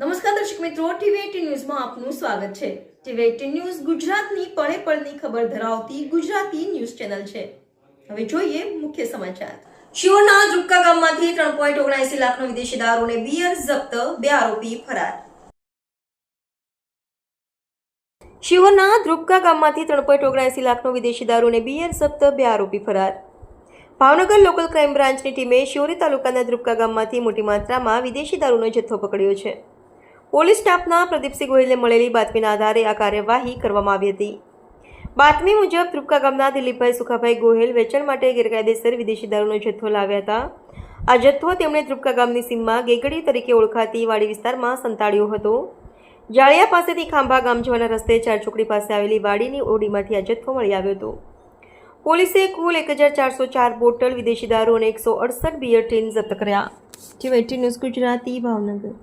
નમસ્કાર દર્શક મિત્રો ટીવી ન્યૂઝમાં આપનું સ્વાગત છે. ટીવી એટીન ન્યૂઝ ગુજરાતની પળે પળની ખબર ધરાવતી ગુજરાતી ન્યૂઝ ચેનલ છે. હવે જોઈએ મુખ્ય સમાચાર. શિવના ધ્રુપકા ગામમાંથી ત્રણ પોઈન્ટ ઓગણસી લાખનો વિદેશી દારૂને બિયર જપ્ત, બે આરોપી ફરાર. શિવના ધ્રુપકા ગામમાંથી ત્રણ પોઈન્ટ ઓગણસી લાખનો વિદેશી દારૂને બિયર જપ્ત, બે આરોપી ફરાર. ભાવનગર લોકલ ક્રાઇમ બ્રાન્ચની ટીમે શિવરી તાલુકાના ધ્રુપકા ગામમાંથી મોટી માત્રામાં વિદેશી દારૂનો જથ્થો પકડ્યો છે. પોલીસ સ્ટાફના પ્રદીપસિંહ ગોહિલને મળેલી બાતમીના આધારે આ કાર્યવાહી કરવામાં આવી હતી. બાતમી મુજબ, ત્રુપકા ગામના દિલીપભાઈ સુખાભાઈ ગોહિલ વેચાણ માટે ગેરકાયદેસર વિદેશી દારૂનો જથ્થો લાવ્યા હતા. આ જથ્થો તેમણે ધ્રુપકા ગામની સીમમાં ગેગડી તરીકે ઓળખાતી વાડી વિસ્તારમાં સંતાડ્યો હતો. જાળિયા પાસેથી ખાંભા ગામ જવાના રસ્તે ચાર ચોકડી પાસે આવેલી વાડીની ઓડીમાંથી આ જથ્થો મળી આવ્યો હતો. પોલીસે કુલ એક હજાર ચારસો ચાર બોટલ વિદેશી દારૂ અને એકસો અડસઠ બિયર ટીન જપ્ત કર્યા. જે એટી ન્યૂઝ ગુજરાતી, ભાવનગર.